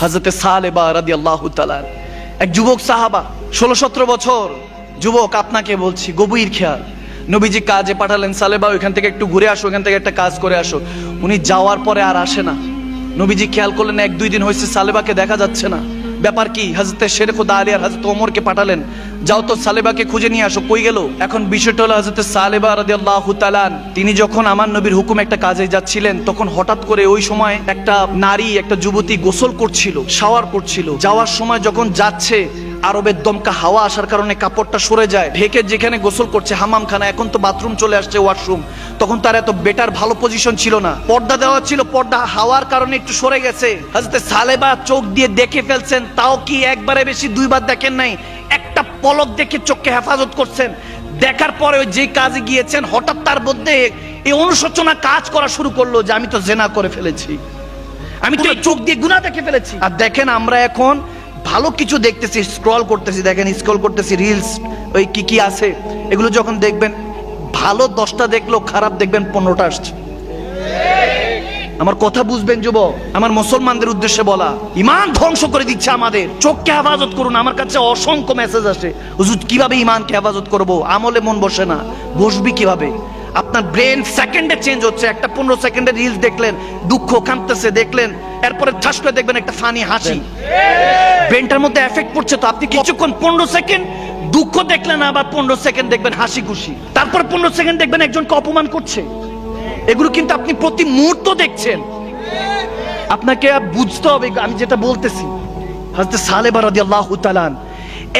হাজরতে সালেবা রাদি আল্লাহ এক যুবক সাহাবা ষোলো সতেরো বছর। যুবক, আপনাকে বলছি, গভীর খেয়াল। নবীজি কাজে পাঠালেন, সালেবা, ওইখান থেকে একটু ঘুরে আসো, ওইখান থেকে একটা কাজ করে আসো। উনি যাওয়ার পরে আর আসে না। নবীজি খেয়াল করলেন এক দুই দিন হয়েছে সালেবাকে দেখা যাচ্ছে না। ব্যাপার কি? হাজরতে শেরেখ আলী আর হাজরত ওমরকে পাঠালেন। যাও তো সালেবাকে খুঁজে নিয়ে আসো, কই গেল? এখন বিষয়টা হলো হাজরতে সালেবা রাজি আল্লাহ তালান তিনি যখন আমার নবীর হুকুম একটা কাজে যাচ্ছিলেন, তখন হঠাৎ করে ওই সময় একটা নারী, একটা যুবতী গোসল করছিল, শাওয়ার করছিল। যাওয়ার সময় যখন যাচ্ছে আরবের দমকা হাওয়া আসার কারণে কাপড়টা সরে যায়। ঢেকে যেখানে গোসল করছে হামামখানা এখন তো বাথরুম চলে আসছে ওয়াশরুম। তখন তার এত বেটার ভালো পজিশন ছিল না। পর্দা দেওয়া ছিল পর্দা হাওয়ার কারণে একটু সরে গেছে। হাজরতে সালেবা চোখ দিয়ে দেখে ফেলছেন তাও কি একবারে বেশি দুইবার দেখেন নাই? একটা পলক দেখে চোখকে হেফাজত করছেন। দেখার পরে ওই যে কাজে গিয়েছেন হঠাৎ তার মধ্যে এই অনুশোচনা কাজ করা শুরু করল যে আমি তো জেনা করে ফেলেছি। আমি তো চোখ দিয়ে গুণা দেখে ফেলেছি। আর দেখেন আমরা এখন ভালো কিছু দেখতেছি স্ক্রল করতেছি, দেখেন স্ক্রল করতেছি রিলস ওই কি কি আছে, এগুলো যখন দেখবেন, ভালো দশটা দেখল খারাপ দেখবেন, পনেরোটা আসছে। আমার কথা বুঝবেন, যুবক? আমার মুসলমানদের উদ্দেশ্যে বলা, ইমান ধ্বংস করে দিচ্ছে আমাদের। চোখকে হেফাজত করুন, আমার কাছে অসংখ্য মেসেজ আসে। হুজুর, কীভাবে ইমানকে হেফাজত করব? আমলে মন বসে না, বসবি কীভাবে? আপনার ব্রেন সেকেন্ডে চেঞ্জ হচ্ছে, একটা পনেরো সেকেন্ডে রিলস দেখলেন, দুঃখ কাঁদতেছে দেখলেন, এরপরে ঠাস করে দেখবেন একটা ফানি হাসি। ব্রেনটার মধ্যে এফেক্ট পড়ছে তো, আপনি কিছুক্ষণ পনেরো সেকেন্ড দুঃখ দেখলেন, আবার পনেরো সেকেন্ড দেখবেন হাসি খুশি। তারপর পনেরো সেকেন্ড দেখবেন একজনকে অপমান করছে। এগুলো কিন্তু আপনি প্রতি মুহূর্ত দেখছেন। আপনাকে বুঝতে হবে, আমি যেটা বলতেছি। হাজরত সালেবা রাদিয়াল্লাহু তাআলা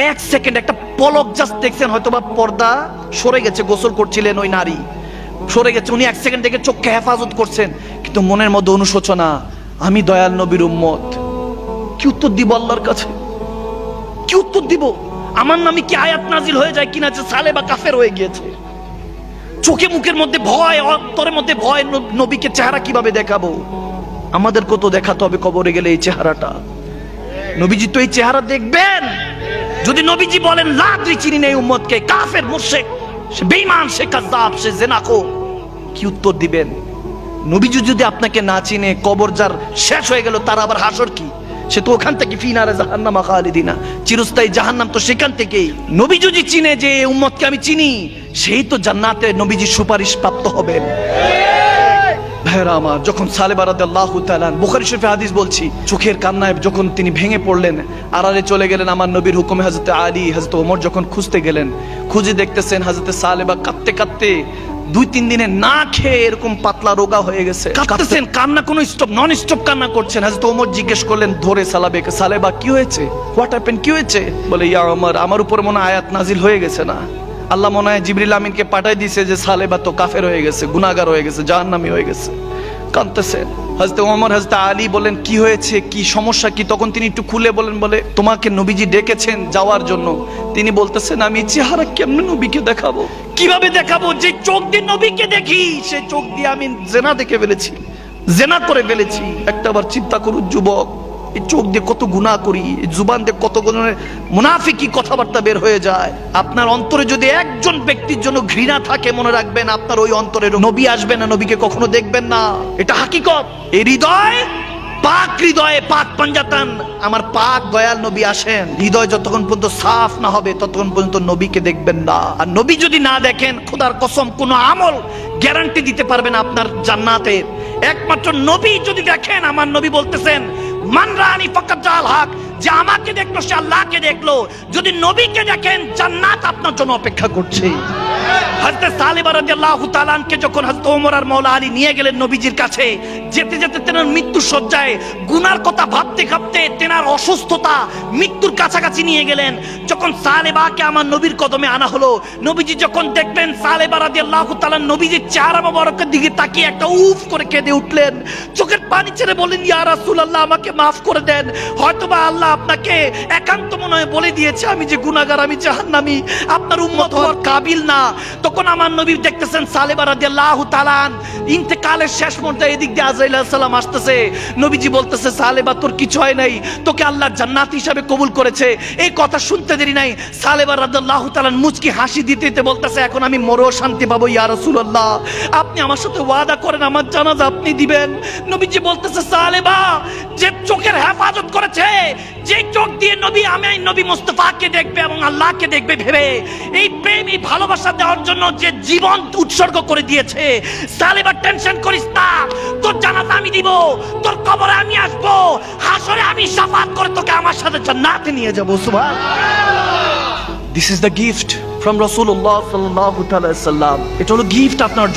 এক সেকেন্ড একটা পলক জাস্ট দেখছেন, হয়তোবা পর্দা সরে গেছে, গোসল করছিলেন ওই নারী। সরে গেছে, উনি এক সেকেন্ড থেকে চোখকে হেফাজত করছেন। কিন্তু মনের মধ্যে অনুশোচনা, আমি দয়াল নবীর উম্মত। কি উত্তর দিব আল্লাহর কাছে? কি উত্তর দিব? আমার নামে কি আয়াত নাজিল হয়ে যায় কিনা যে সালেবা কাফের হয়ে গিয়েছে? চোখে মুখের মধ্যে ভয়, অন্তরের মধ্যে ভয় নবীকে চেহারা কীভাবে দেখাবো? আমাদের কত দেখাতে হবে কবরে গেলে এই চেহারাটা? নবীজি তো এই চেহারা দেখবেন। যদি নবীজি বলেন, লাদ্রি চিনি নেই উম্মতকে, কাফের মুর্শেক সে বেঈমান, সে কাজ্জাব, সে জেনাকো। কি উত্তর দিবেন? নবীজি যদি আপনাকে না চিনে, কবর যার শেষ হয়ে গেল, তার আবার হাসর কি? সে তো ওখান থেকে ফিনারে জাহান্নামা খালিদিনা। চিরস্থায়ী জাহান্নাম তো সেখান থেকেই। নবী যদি চিনে যে উম্মতকে আমি চিনি, সেই তো জান্নাতে নবীজি সুপারিশ প্রাপ্ত হবেন। আমার, যখন সালেবা রাদিয়াল্লাহু তাআলা বুখারী শরীফে হাদিস বলছি, চোখের কান্নায় যখন তিনি ভেঙে পড়লেন, আড়ালে চলে গেলেন আমার নবীর হুকুমে হযরত আলী, হযরত ওমর যখন খুঁজতে গেলেন, খুঁজে দেখতেছেন হযরত সালেবা কাঁদতে কাঁদতে দুই তিন দিনে না খেয়ে এরকম পাতলা রোগা হয়ে গেছে। কাঁদতেছেন কান্না কোনো স্টপ নন স্টপ কান্না করছেন। হযরত ওমর জিজ্ঞেস করলেন ধরে সালাবেকে সালেবা কি হয়েছে? হোয়াট হ্যাপেন কি হয়েছে? বলে ইয়া ওমর আমার উপর মনে হয় আয়াত নাজিল হয়ে গেছে না। আল্লাহ মনে হয় জিবরিল আমিনকে পাঠাই দিয়েছে যে সালেবা তো কাফের হয়ে গেছে গুনাহগার হয়ে গেছে জাহান্নামী হয়ে গেছে। কাঁদতেছেন। হাজতে ওমর হাজতে আলী বলেন কি হয়েছে? কি সমস্যা? কি? তখন তিনি একটু খুলে বলেন বলে তোমাকে নবীজি ডেকেছেন যাওয়ার জন্য। তিনি বলতেছেন আমি চেহারা কেমনে নবীকে দেখাবো? কীভাবে দেখাবো যে চোখ দিয়ে নবীকে দেখি? সে চোখ দিয়ে আমি জেনা দেখে ফেলেছি, জেনা করে ফেলেছি। একটা বার চিন্তা করুন, যুবক, এই চোখ দিয়ে কত গুণা করি জুবান দিয়ে কত গুণের মুনাফিকি কথাবার্তা বের হয়ে যায়। আপনার অন্তরে যদি একজন ব্যক্তির জন্য ঘৃণা থাকে, মনে রাখবেন আপনার ওই অন্তরে নবী আসবে না, নবীকে কখনো দেখবেন না। এটা হাকিকত। এই হৃদয় পাক হৃদয়ে পাক পাঞ্জাতান। আমার পাক দয়াল নবী আসেন। হৃদয় যতক্ষণ পর্যন্ত সাফ না হবে, ততক্ষণ পর্যন্ত নবীকে দেখবেন না। আর নবী যদি না দেখেন, খোদার কসম, কোনো আমল গ্যারান্টি দিতে পারবেন আপনার জান্নাতের। একমাত্র নবী যদি দেখেন, আমার নবী বলতেছেন মানরানি ফাকাত জাল হক যে আমাকে দেখল, সে আল্লাহকে দেখল। যদি নবীকে দেখেন, জান্নাত আপনার জন্য অপেক্ষা করছে। হযরত সালিবা রাদিয়াল্লাহু তাআলা আনকে যখন হযরত ওমর আর মাওলা আলী নিয়ে গেলেন নবীজির কাছে, যেতে যেতে তেনার মৃত্যু সজ্জায় গুনার কথা ভাবতে ভাবতে তেনার অসুস্থতা মৃত্যুর কাছাকাছি নিয়ে গেলেন। যখন সালেবাকে আমার নবীর কদমে আনা হলো, নবীজি যখন দেখলেন সালেবা রাদিয়াল্লাহু তাআলা নবীজির চেহারা মোবারকের দিকে তাকিয়ে একটা উফ করে কেঁদে উঠলেন। চোখের পানি ছেড়ে বলেন ইয়া রাসূলুল্লাহ, আমাকে মাফ করে দেন। হয়তোবা আল্লাহ আপনাকে একান্ত মনে বলে দিয়েছে, আমি যে গুনাহগার, আমি জাহান্নামী। আপনার উম্মত হওয়ার কাবিল না। তখন আমার নবী দেখতেছেন সালেবা রাদিয়াল্লাহু তাআলা ইন্তেকালের শেষ মুহূর্তে এদিক দিয়ে আজরাইল সালাম আসতেছে। নবীজি বলতেছে, সালেবা, তোর কিছু হয় নাই। তোকে আল্লাহ জান্নাত হিসাবে কবুল করেছে। এই কথা শুনতে দেরি নাই। সালেবা রাদিয়াল্লাহু তাআলা মুচকি হাসি দিতে দিতে বলতেছে, এখন আমি মরেও শান্তি পাবো, ইয়া রাসূলুল্লাহ। আপনি আমার সাথে ওয়াদা করেন, আমার জানাজা আপনি দিবেন। নবীজি বলতেছে, সালেবা, যে চোখের হেফাজত করেছে যে চোখ দিয়ে নবী আমি নবী মুস্তফাকে দেখবে এবং আল্লাহকে দেখবে ভেবে এই প্রেম এই ভালোবাসা দেওয়ার জন্য যে জীবন উৎসর্গ করে দিয়েছে সালেবা টেনশন করিস না। তোর জানাজা আমি দিব তোর কবরে আমি আসব হাসরে আমি সাফাত করে তোকে আমার সাথে জান্নাতে নিয়ে যাব সুবহান this is the gift from রাসূলুল্লাহ সাল্লাল্লাহু তাআলা সাল্লাম এটা হলো গিফট আপনার